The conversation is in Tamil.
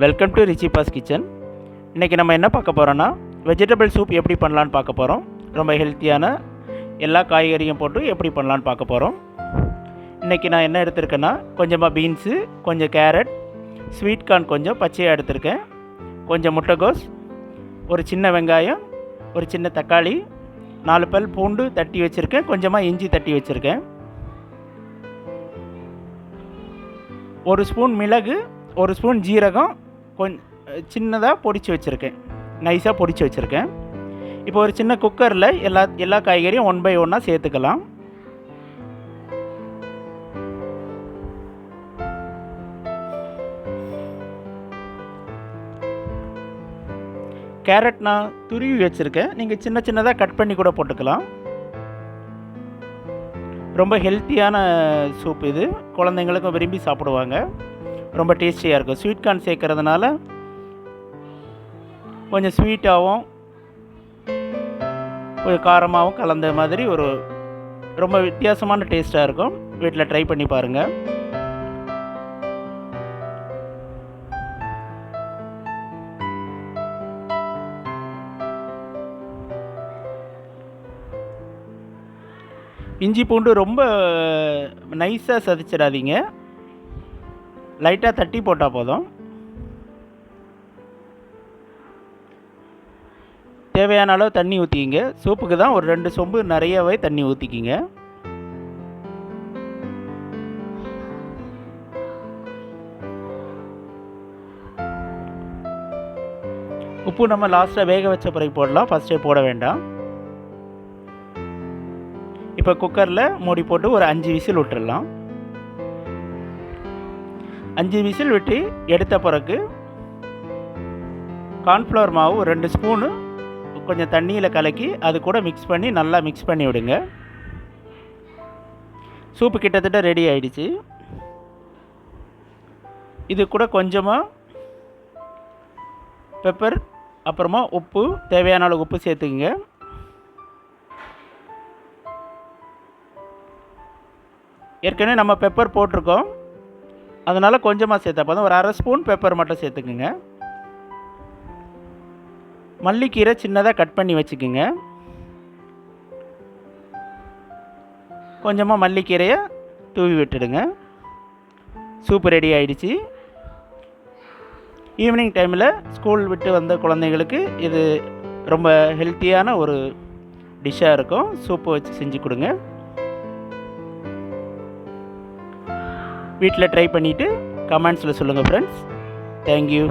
வெல்கம் டு ரிச்சிபாஸ் கிச்சன் இன்றைக்கி நம்ம என்ன பார்க்க போகிறோன்னா வெஜிடபிள் சூப் எப்படி பண்ணலான்னு பார்க்க போகிறோம் ரொம்ப ஹெல்த்தியான எல்லா காய்கறியும் போட்டு எப்படி பண்ணலான்னு பார்க்க போகிறோம் இன்றைக்கி நான் என்ன எடுத்திருக்கேன்னா கொஞ்சமாக பீன்ஸு கொஞ்சம் கேரட் ஸ்வீட் கார்ன் கொஞ்சம் பச்சையாக எடுத்திருக்கேன். கொஞ்சம் முட்டைகோஸ் ஒரு சின்ன வெங்காயம் ஒரு சின்ன தக்காளி நாலு பல் பூண்டு தட்டி வச்சுருக்கேன். கொஞ்சமாக இஞ்சி தட்டி வச்சுருக்கேன். ஒரு ஸ்பூன் மிளகு ஒரு ஸ்பூன் ஜீரகம் கொஞ்சம் சின்னதாக பொடிச்சு வச்சுருக்கேன். நைஸாக பொடிச்சு வச்சுருக்கேன். இப்போ ஒரு சின்ன குக்கரில் எல்லா எல்லா காய்கறியும் ஒன் பை ஒன்னாக சேர்த்துக்கலாம். கேரட் நான் துருவி வச்சுருக்கேன். நீங்கள் சின்ன சின்னதாக கட் பண்ணி கூட போட்டுக்கலாம். ரொம்ப ஹெல்த்தியான சூப் இது. குழந்தைங்களுக்கும் விரும்பி சாப்பிடுவாங்க. ரொம்ப டேஸ்டியாக இருக்கும். ஸ்வீட் கார்ன் சேர்க்கறதுனால கொஞ்சம் ஸ்வீட்டாகவும் கொஞ்சம் காரமாகவும் கலந்த மாதிரி ஒரு ரொம்ப வித்தியாசமான டேஸ்ட்டாக இருக்கும். வீட்டில் ட்ரை பண்ணி பாருங்கள் இஞ்சி பூண்டு ரொம்ப நைஸாக சதிச்சிடாதீங்க. லைட்டாக தட்டி போட்டால் போதும். தேவையான அளவு தண்ணி ஊற்றிக்கிங்க சூப்புக்கு தான் ஒரு ரெண்டு சொம்பு நிறையவே தண்ணி ஊற்றிக்கிங்க உப்பு நம்ம லாஸ்ட்டாக வேக வச்ச பிறகு போடலாம். ஃபஸ்ட்டே போட வேண்டாம். இப்போ குக்கரில் மூடி போட்டு ஒரு அஞ்சு விசில் விட்டுடலாம் அஞ்சு விசில் விட்டு எடுத்த பிறகு கார்ன்ஃப்ளவர் மாவு ரெண்டு ஸ்பூனு கொஞ்சம் தண்ணியில் கலக்கி அது கூட மிக்ஸ் பண்ணி நல்லா மிக்ஸ் பண்ணி விடுங்க. சூப்பு கிட்டத்தட்ட ரெடி ஆயிடுச்சு. இது கூட கொஞ்சமாக பெப்பர் அப்புறமா உப்பு தேவையான அளவு உப்பு சேர்த்துக்குங்க. ஏற்கனவே நம்ம பெப்பர் போட்டிருக்கோம். அதனால் கொஞ்சமாக சேர்த்தா போதும். ஒரு அரை ஸ்பூன் பெப்பர் மட்டும் சேர்த்துக்குங்க. மல்லிக்கீரை சின்னதாக கட் பண்ணி வச்சுக்குங்க. கொஞ்சமாக மல்லிக்கீரையை தூவி விட்டுடுங்க. சூப் ரெடி ஆயிடுச்சு. ஈவினிங் டைமில் ஸ்கூல் விட்டு வந்த குழந்தைங்களுக்கு இது ரொம்ப ஹெல்த்தியான ஒரு டிஷ்ஷாக இருக்கும். சூப்பு வச்சு செஞ்சு கொடுங்க. வீட்டில் ட்ரை பண்ணிவிட்டு கமெண்ட்ஸில் சொல்லுங்கள் ஃப்ரெண்ட்ஸ் தேங்க்யூ